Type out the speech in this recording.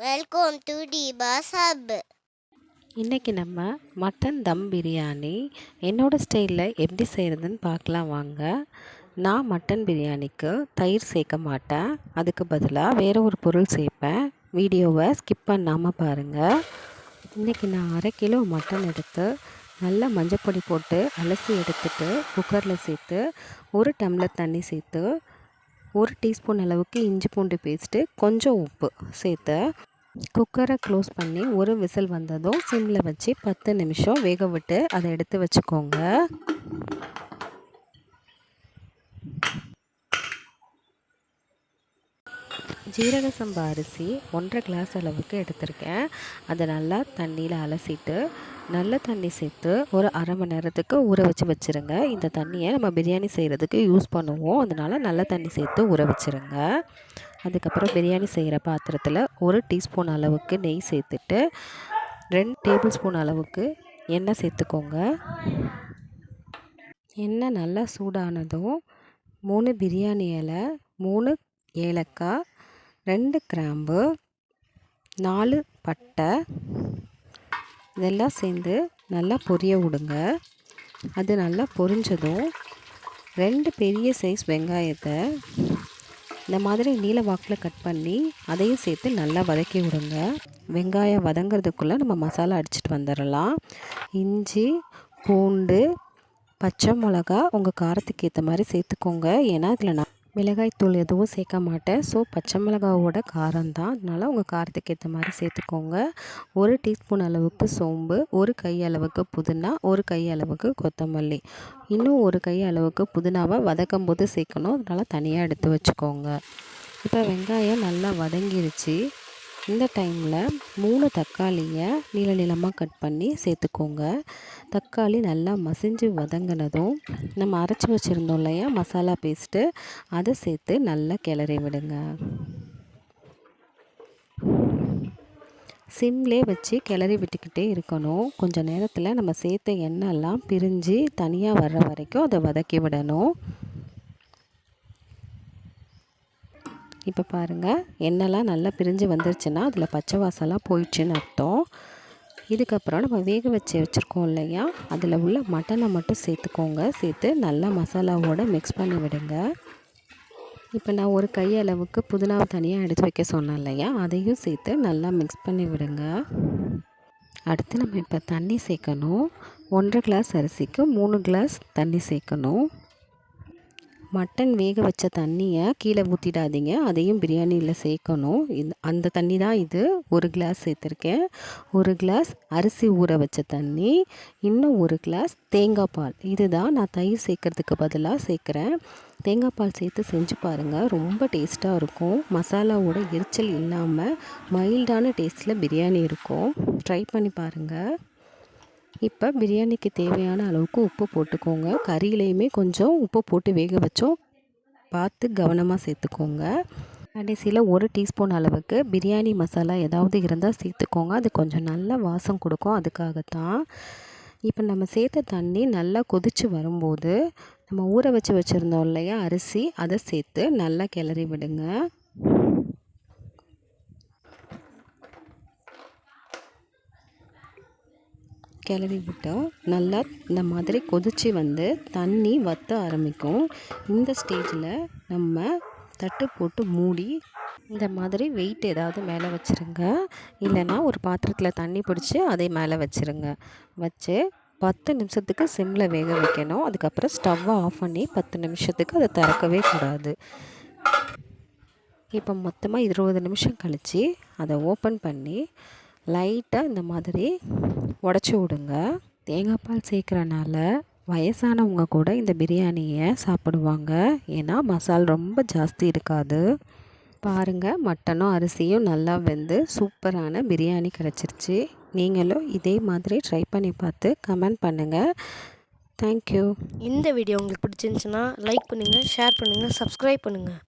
Welcome to டிபாஸ் hub இன்றைக்கி நம்ம mutton தம் பிரியாணி என்னோடய ஸ்டைலில் எப்படி செய்கிறதுன்னு பார்க்கலாம் வாங்க. நான் மட்டன் பிரியாணிக்கு தயிர் சேர்க்க மாட்டேன். அதுக்கு பதிலாக வேறு ஒரு பொருள் சேர்ப்பேன். வீடியோவை ஸ்கிப் பண்ணாமல் பாருங்கள் இன்றைக்கி நான் அரை கிலோ மட்டன் எடுத்து நல்லா மஞ்சப்பொடி போட்டு அலசி எடுத்துட்டு குக்கரில் சேர்த்து ஒரு டம்ளர் தண்ணி சேர்த்து ஒரு டீஸ்பூன் அளவுக்கு இஞ்சி பூண்டு பேஸ்ட்டு கொஞ்சம் உப்பு சேர்த்து குக்கரை க்ளோஸ் பண்ணி ஒரு விசில் வந்ததும் சிம்மில் வச்சு பத்து நிமிஷம் வேக விட்டு அதை எடுத்து வச்சுக்கோங்க. ஜீரக சம்பா அரிசி ஒன்றரை கிளாஸ் அளவுக்கு எடுத்திருக்கேன். அதை நல்லா தண்ணியில் அலசிட்டு நல்ல தண்ணி சேர்த்து ஒரு அரை மணி நேரத்துக்கு ஊற வச்சு வச்சுருங்க. இந்த தண்ணியை நம்ம பிரியாணி செய்கிறதுக்கு யூஸ் பண்ணுவோம். அதனால் நல்ல தண்ணி சேர்த்து ஊற வச்சுருங்க. அதுக்கப்புறம் பிரியாணி செய்கிற பாத்திரத்தில் ஒரு டீஸ்பூன் அளவுக்கு நெய் சேர்த்துட்டு ரெண்டு டேபிள் ஸ்பூன் அளவுக்கு எண்ணெய் சேர்த்துக்கோங்க. எண்ணெய் நல்லா சூடானதும் மூணு பிரியாணி இலை மூணு ஏலக்காய் ரெண்டு கிராம்பு நாலு பட்டை. இதெல்லாம் சேர்ந்து நல்லா பொரிய விடுங்க. அது நல்லா பொரிஞ்சதும் ரெண்டு பெரிய சைஸ் வெங்காயத்தை இந்த மாதிரி நீல வாக்கில் கட் பண்ணி அதையும் சேர்த்து நல்லா வதக்கி விடுங்க. வெங்காயம் வதங்கிறதுக்குள்ளே நம்ம மசாலா அடிச்சிட்டு வந்துடலாம். இஞ்சி பூண்டு பச்சை மிளகா உங்கள் காரத்துக்கு ஏற்ற மாதிரி சேர்த்துக்கோங்க. ஏன்னா இதில் நான் மிளகாய்த்தூள் எதுவும் சேர்க்க மாட்டேன். ஸோ பச்சை மிளகாவோட காரம் தான். அதனால் உங்கள் காரத்துக்கு ஏற்ற மாதிரி சேர்த்துக்கோங்க. ஒரு டீஸ்பூன் அளவுக்கு சோம்பு ஒரு கை அளவுக்கு புதினா ஒரு கை அளவுக்கு கொத்தமல்லி. இன்னும் ஒரு கை அளவுக்கு புதினாவை வதக்கும் போது சேர்க்கணும். அதனால் தனியாக எடுத்து வச்சுக்கோங்க. இப்போ வெங்காயம் நல்லா வதங்கிருச்சு. இந்த டைமில் மூணு தக்காளியை நீள நீளமாக கட் பண்ணி சேர்த்துக்கோங்க. தக்காளி நல்லா மசிஞ்சு வதங்கினதும் நம்ம அரைச்சி வச்சுருந்தோம் இல்லையா மசாலா பேஸ்ட்டு அதை சேர்த்து நல்லா கிளறி விடுங்க. சிம்லே வச்சு கிளறி விட்டுக்கிட்டே இருக்கணும். கொஞ்சம் நேரத்தில் நம்ம சேர்த்த எண்ணெய்லாம் பிரிஞ்சு தனியாக வர்ற வரைக்கும் அதை வதக்கி விடணும். இப்போ பாருங்கள் எண்ணெய்லாம் நல்லா பிரிஞ்சு வந்துருச்சுன்னா அதில் பச்சை வாசலாம் போயிடுச்சுன்னு அர்த்தம். இதுக்கப்புறம் நம்ம வேக வச்சு வச்சுருக்கோம் இல்லையா? அதில் உள்ள மட்டனை மட்டும் சேர்த்துக்கோங்க. சேர்த்து நல்லா மசாலாவோடு மிக்ஸ் பண்ணி விடுங்க. இப்போ நான் ஒரு கை அளவுக்கு புதினாவை தனியாக எடுத்து வைக்க சொன்னேன் இல்லையா? அதையும் சேர்த்து நல்லா மிக்ஸ் பண்ணி விடுங்க. அடுத்து நம்ம இப்போ தண்ணி சேர்க்கணும். ஒன்றரை கிளாஸ் அரிசிக்கு மூணு கிளாஸ் தண்ணி சேர்க்கணும். மட்டன் வேக வச்ச தண்ணியை கீழே ஊற்றிடாதீங்க அதையும் பிரியாணியில் சேர்க்கணும் இந்த அந்த தண்ணி தான் இது. ஒரு கிளாஸ் சேர்த்துருக்கேன் ஒரு கிளாஸ் அரிசி ஊற வச்ச தண்ணி. இன்னும் ஒரு கிளாஸ் தேங்காய் பால். இதுதான் நான் தயிர் சேர்க்கறதுக்கு பதிலாக சேர்க்குறேன் தேங்காய் பால் சேர்த்து செஞ்சு பாருங்கள் ரொம்ப டேஸ்ட்டாக இருக்கும். மசாலாவோட எரிச்சல் இல்லாமல் மைல்டான டேஸ்ட்டில் பிரியாணி இருக்கும். ட்ரை பண்ணி பாருங்கள் இப்போ பிரியாணிக்கு தேவையான அளவுக்கு உப்பு போட்டுக்கோங்க. கறியிலையுமே கொஞ்சம் உப்பு போட்டு வேக வச்சோம். பார்த்து கவனமாக சேர்த்துக்கோங்க. கடைசியில் ஒரு டீஸ்பூன் அளவுக்கு பிரியாணி மசாலா ஏதாவது இருந்தால் சேர்த்துக்கோங்க. அது கொஞ்சம் நல்ல வாசம் கொடுக்கும். அதுக்காகத்தான். இப்போ நம்ம சேர்த்த தண்ணி நல்லா கொதித்து வரும்போது நம்ம ஊற வச்சு வச்சுருந்தோம் இல்லையா? அரிசி அதை சேர்த்து நல்லா கிளறி விடுங்க. கிளறி விட்டால் நல்லா இந்த மாதிரி கொதித்து வந்து தண்ணி வற்ற ஆரம்பிக்கும். இந்த ஸ்டேஜில் நம்ம தட்டு போட்டு மூடி இந்த மாதிரி வெயிட் ஏதாவது மேலே வச்சுருங்க. இல்லைன்னா ஒரு பாத்திரத்தில் தண்ணி பிடிச்சி அதை மேலே வச்சுருங்க. வச்சு பத்து நிமிஷத்துக்கு சிம்மில் வேக வைக்கணும். அதுக்கப்புறம் ஸ்டவ்வை ஆஃப் பண்ணி பத்து நிமிஷத்துக்கு அதை திறக்கவே கூடாது. இப்போ மொத்தமாக இருபது நிமிஷம் கழித்து அதை ஓப்பன் பண்ணி லைட்டாக இந்த மாதிரி உடச்சி விடுங்க. தேங்காய் பால் சேர்க்குறனால வயசானவங்க கூட இந்த பிரியாணியை சாப்பிடுவாங்க. ஏன்னா மசால் ரொம்ப ஜாஸ்தி இருக்காது. பாருங்கள் மட்டனும் அரிசியும் நல்லா வெந்து சூப்பரான பிரியாணி கிடச்சிருச்சு. நீங்களும் இதே மாதிரி ட்ரை பண்ணி பார்த்து கமெண்ட் பண்ணுங்கள் தேங்க்யூ இந்த வீடியோ உங்களுக்கு பிடிச்சிருந்துச்சுன்னா லைக் பண்ணுங்கள் ஷேர் பண்ணுங்கள் சப்ஸ்கிரைப் பண்ணுங்கள்